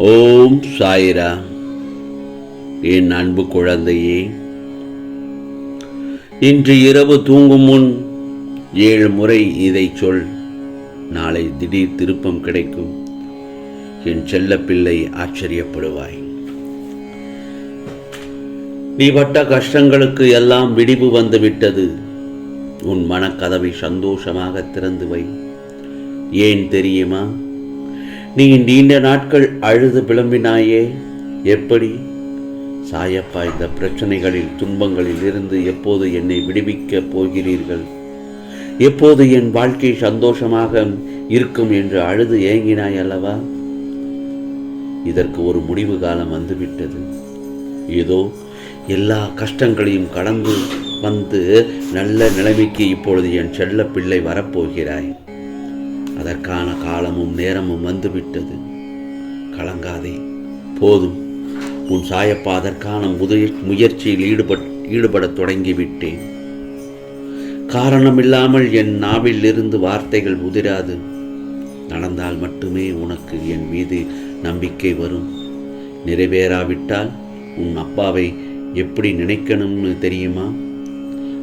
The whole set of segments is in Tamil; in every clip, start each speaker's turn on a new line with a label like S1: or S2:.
S1: ஓம் சாயிரா. என் அன்பு குழந்தையே இன்று இரவு தூங்கும் முன் ஏழு முறை இதை சொல். நாளை திடீர் திருப்பம் கிடைக்கும். என் செல்லப்பிள்ளை ஆச்சரியப்படுவாய். நீ பட்ட கஷ்டங்களுக்கு எல்லாம் விடிவு வந்துவிட்டது. உன் மனக்கதவை சந்தோஷமாக திறந்து வை. ஏன் தெரியுமா? நீ நீண்ட நாட்கள் அழுது விளம்பினாயே? எப்படி? சாயப்பா இந்த பிரச்சனைகளில் துன்பங்களில் இருந்து எப்போது என்னை விடுவிக்கப் போகிறீர்கள்? எப்போது என் வாழ்க்கை சந்தோஷமாக இருக்கும் என்று அழுது ஏங்கினாய் அல்லவா? இதற்கு ஒரு முடிவு காலம் வந்துவிட்டது. ஏதோ எல்லா கஷ்டங்களையும் கடந்து வந்து நல்ல நிலைமைக்கு இப்பொழுது என் செல்ல பிள்ளை வரப்போகிறாய். அதற்கான காலமும் நேரமும் வந்துவிட்டது. கலங்காதே போதும். உன் சாயப்பா அதற்கான முதல் முயற்சியில் ஈடுபட் ஈடுபடத் தொடங்கிவிட்டேன். காரணமில்லாமல் என் நாவில் இருந்து வார்த்தைகள் உதிராது. நடந்தால் மட்டுமே உனக்கு என் மீது நம்பிக்கை வரும். நிறைவேறாவிட்டால் உன் அப்பாவை எப்படி நினைக்கணும்னு தெரியுமா?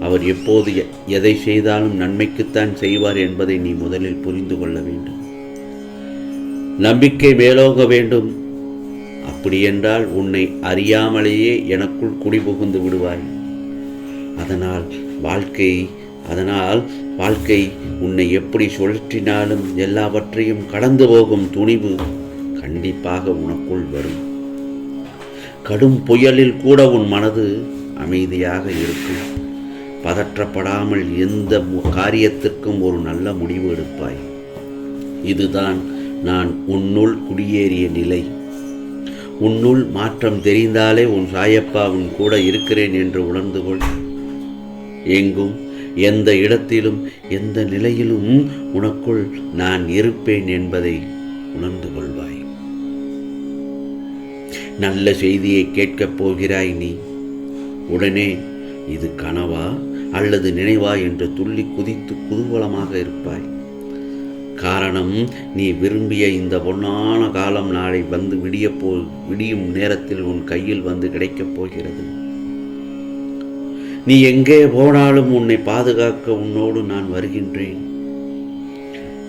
S1: அவர் எப்போது எ- எதை செய்தாலும் நன்மைக்குத்தான் செய்வார் என்பதை நீ முதலில் புரிந்து கொள்ள வேண்டும். நம்பிக்கை மேலோக வேண்டும். அப்படியென்றால் உன்னை அறியாமலேயே எனக்குள் குடிபுகுந்து விடுவாய். அதனால் வாழ்க்கை அதனால் வாழ்க்கை உன்னை எப்படி சுழற்றினாலும் எல்லாவற்றையும் கடந்து போகும் துணிவு கண்டிப்பாக உனக்குள் வரும். கடும் புயலில் கூட உன் மனது அமைதியாக இருக்கும். பதற்றப்படாமல் எந்த மு- காரியத்திற்கும் ஒரு நல்ல முடிவு எடுப்பாய். இதுதான் நான் உன்னுள் குடியேறிய நிலை. உன்னுள் மாற்றம் தெரிந்தாலே உன் சாயப்பா உன் கூட இருக்கிறேன் என்று உணர்ந்து கொள். எங்கும் எந்த இடத்திலும் எந்த நிலையிலும் உனக்குள் நான் இருப்பேன் என்பதை உணர்ந்து கொள்வாய். நல்ல செய்தியை கேட்கப் போகிறாய் நீ. உடனே இது கனவா? அல்லது நினைவா என்று துள்ளி குதித்து குதூகலமாக இருப்பாய். காரணம் நீ விரும்பிய இந்த பொன்னான காலம் நாளை வந்து விடிய போ விடியும் நேரத்தில் உன் கையில் வந்து கிடைக்கப் போகிறது. நீ எங்கே போனாலும் உன்னை பாதுகாக்க உன்னோடு நான் வருகின்றேன்.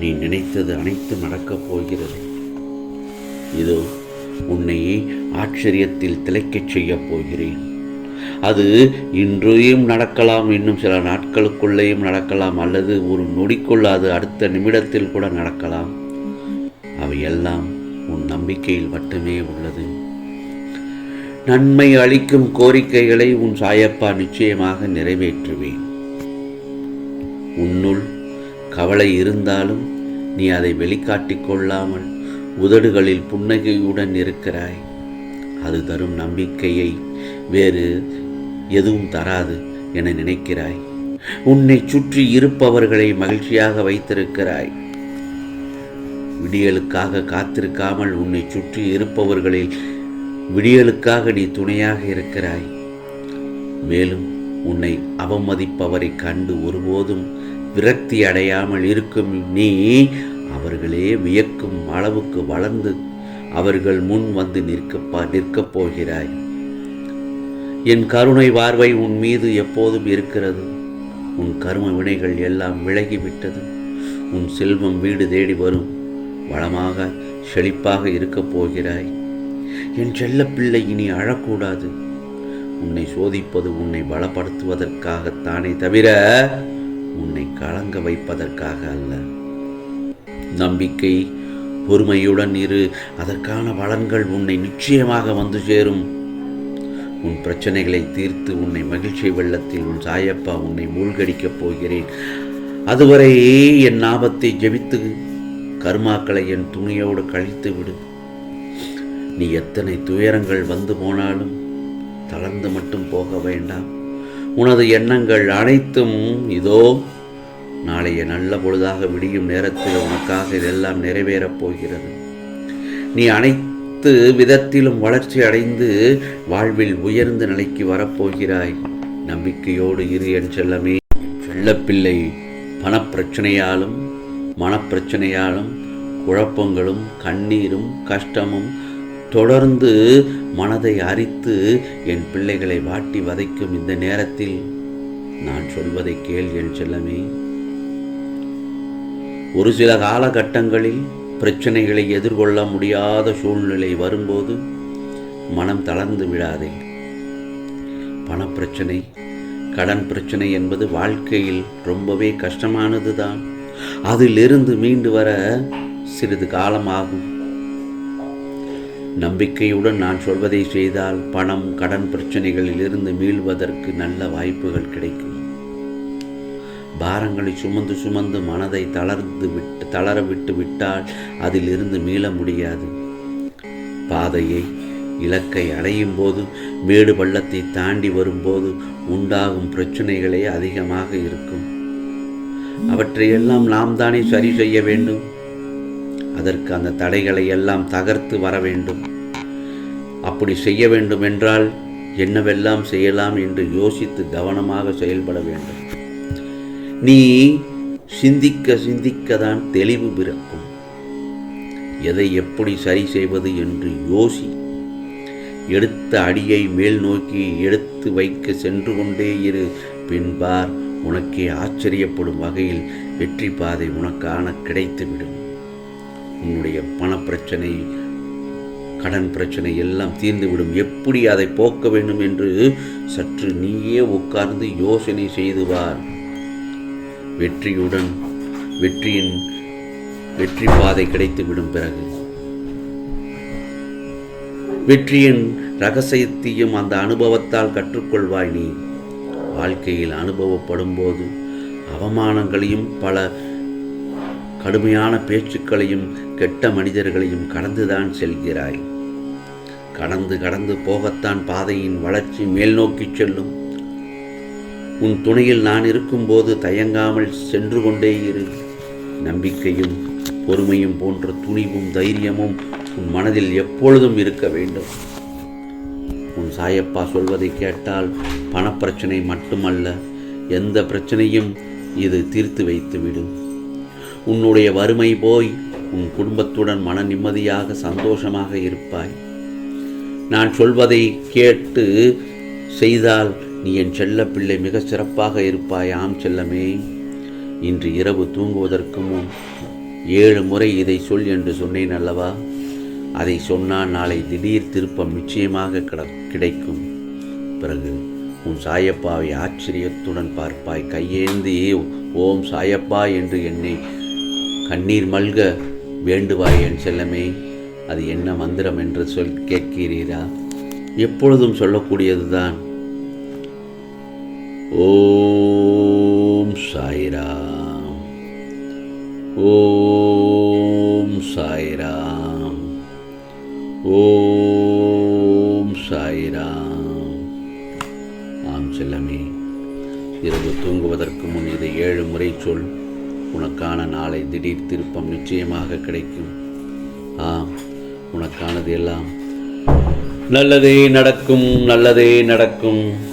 S1: நீ நினைத்தது அனைத்து நடக்கப் போகிறது. இதோ உன்னை ஆச்சரியத்தில் திளைக்கச் செய்யப் போகிறேன். அது இன்றையும் நடக்கலாம் இன்னும் சில நாட்களுக்குள்ளேயும் நடக்கலாம் அல்லது ஒரு நொடிக்குள் அது அடுத்த நிமிடத்தில் கூட நடக்கலாம். அவையெல்லாம் உன் நம்பிக்கையில் மட்டுமே உள்ளது. நன்மை அளிக்கும் கோரிக்கைகளை உன் சாயப்பா நிச்சயமாக நிறைவேற்றுவேன். உன்னுள் கவலை இருந்தாலும் நீ அதை வெளிக்காட்டிக் கொள்ளாமல் உதடுகளில் புன்னகையுடன் இருக்கிறாய். அது தரும் நம்பிக்கையை வேறு எதுவும் தராது என நினைக்கிறாய். உன்னை சுற்றி இருப்பவர்களை மகிழ்ச்சியாக வைத்திருக்கிறாய். விடியலுக்காக காத்திருக்காமல் உன்னை சுற்றி இருப்பவர்களில் விடியலுக்காக நீ துணையாக இருக்கிறாய். மேலும் உன்னை அவமதிப்பவரை கண்டு ஒருபோதும் விரக்தி அடையாமல் இருக்கும் நீ அவர்களே வியக்கும் அளவுக்கு வளர்ந்து அவர்கள் முன் வந்து நிற்கப்பா நிற்கப் போகிறாய். என் கருணை வார்வை உன் மீது எப்போதும் இருக்கிறது. உன் கரும வினைகள் எல்லாம் விலகிவிட்டது. உன் செல்வம் வீடு தேடி வரும். வளமாக செழிப்பாக இருக்கப் போகிறாய். என் செல்லப்பிள்ளை இனி அழக்கூடாது. உன்னை சோதிப்பது உன்னை பலப்படுத்துவதற்காகத்தானே தவிர உன்னை கலங்க வைப்பதற்காக அல்ல. நம்பிக்கை பொறுமையுடன் இரு. அதற்கான பலன்கள் உன்னை நிச்சயமாக வந்து சேரும். உன் பிரச்சனைகளை தீர்த்து உன்னை மகிழ்ச்சி வெள்ளத்தில் உன் சாயப்பா உன்னை மூழ்கடிக்கப் போகிறேன். அதுவரை என் ஆபத்தை ஜெபித்து கர்மாக்களை என் துணியோடு கழித்து விடு. நீ எத்தனை துயரங்கள் வந்து போனாலும் தளர்ந்து மட்டும் போக வேண்டாம். உனது எண்ணங்கள் அனைத்தும் இதோ நாளைய நல்ல பொழுதாக விடியும் நேரத்தில் உனக்காக இதெல்லாம் நிறைவேறப் போகிறது. நீ அனைத்து விதத்திலும் வளர்ச்சி அடைந்து வாழ்வில் உயர்ந்த நிலைக்கு வரப்போகிறாய். நம்பிக்கையோடு இரு என் செல்லமே. செல்லப்பிள்ளை பணப்பிரச்சனையாலும் மனப்பிரச்சனையாலும் குழப்பங்களும் கண்ணீரும் கஷ்டமும் தொடர்ந்து மனதை அரித்து என் பிள்ளைகளை வாட்டி வதைக்கும் இந்த நேரத்தில் நான் சொல்வதை கேள் என் செல்லமே. ஒரு சில காலகட்டங்களில் பிரச்சனைகளை எதிர்கொள்ள முடியாத சூழ்நிலை வரும்போது மனம் தளர்ந்து விடாதே. பணப்பிரச்சனை கடன் பிரச்சனை என்பது வாழ்க்கையில் ரொம்பவே கஷ்டமானது தான் அதிலிருந்து மீண்டு வர சிறிது காலமாகும். நம்பிக்கையுடன் நான் சொல்வதை செய்தால் பணம் கடன் பிரச்சனைகளில் இருந்து மீள்வதற்கு நல்ல வாய்ப்புகள் கிடைக்கும். பாரங்களை சுமந்து சுமந்து மனதை தளர்ந்து விட்டு தளர விட்டு விட்டால் அதிலிருந்து மீள முடியாது. பாதையை இலக்கை அடையும் போது மேடு பள்ளத்தை தாண்டி வரும்போது உண்டாகும் பிரச்சனைகளே அதிகமாக இருக்கும். அவற்றையெல்லாம் நாம் தானே சரி செய்ய வேண்டும். அதற்கு அந்த தடைகளை எல்லாம் தகர்த்து வர வேண்டும். அப்படி செய்ய வேண்டும் என்றால் என்னவெல்லாம் செய்யலாம் என்று யோசித்து கவனமாக செயல்பட வேண்டும். நீ சிந்திக்க சிந்திக்க தான் தெளிவு பிறக்கும். எதை எப்படி சரி செய்வது என்று யோசி. எடுத்த அடியை மேல் நோக்கி எடுத்து வைக்க சென்று கொண்டே இரு. பின்பார் உனக்கே ஆச்சரியப்படும் வகையில் வெற்றி பாதை உனக்கான கிடைத்துவிடும். உன்னுடைய பணப்பிரச்சனை கடன் பிரச்சனை எல்லாம் தீர்ந்துவிடும். எப்படி அதை போக்க வேண்டும் என்று சற்று நீயே உட்கார்ந்து யோசனை செய்துவார் வெற்றியுடன் வெற்றியின் வெற்றி பாதை கிடைத்துவிடும் பிறகு. வெற்றியின் ரகசியத்தையும் அந்த அனுபவத்தால் கற்றுக்கொள்வாய் நீ. வாழ்க்கையில் அனுபவப்படும் போது அவமானங்களையும் பல கடுமையான பேச்சுக்களையும் கெட்ட மனிதர்களையும் கடந்துதான் செல்கிறாய். கடந்து கடந்து போகத்தான் பாதையின் வளர்ச்சி மேல் நோக்கி செல்லும். உன் துணையில் நான் இருக்கும்போது தயங்காமல் சென்று கொண்டே இரு. நம்பிக்கையும் பொறுமையும் போன்ற துணிவும் தைரியமும் உன் மனதில் எப்பொழுதும் இருக்க வேண்டும். உன் சாயப்பா சொல்வதை கேட்டால் பணப்பிரச்சனை மட்டுமல்ல எந்த பிரச்சனையும் இது தீர்த்து வைத்துவிடும். உன்னுடைய வறுமை போய் உன் குடும்பத்துடன் மன நிம்மதியாக சந்தோஷமாக இருப்பாய். நான் சொல்வதை கேட்டு செய்தால் நீ என் செல்ல பிள்ளை மிக சிறப்பாக இருப்பாய். ஆம் செல்லமே. இன்று இரவு தூங்குவதற்கு முன் ஏழு முறை இதை சொல் என்று சொன்னேன் அல்லவா? அதை சொன்னால் நாளை திடீர் திருப்பம் நிச்சயமாக கிட கிடைக்கும். பிறகு உன் சாயப்பாவை ஆச்சரியத்துடன் பார்ப்பாய். கையேந்தி ஓம் சாயப்பா என்று என்னை கண்ணீர் மல்க வேண்டுவாய் என் செல்லமே. அது என்ன மந்திரம் என்று சொல் கேட்கிறீரா? எப்பொழுதும் சொல்லக்கூடியதுதான். ஓம் சாய்ராம் ஓம் சாய்ராம் ஓம் சாய்ராம் ஆம் செல்லமே இரவு தூங்குவதற்கு முன் இதை ஏழு முறை சொல். உனக்கான நாளை திடீர் திருப்பம் நிச்சயமாக கிடைக்கும். ஆம் உனக்கானது எல்லாம். நல்லதே நடக்கும் நல்லதே நடக்கும்.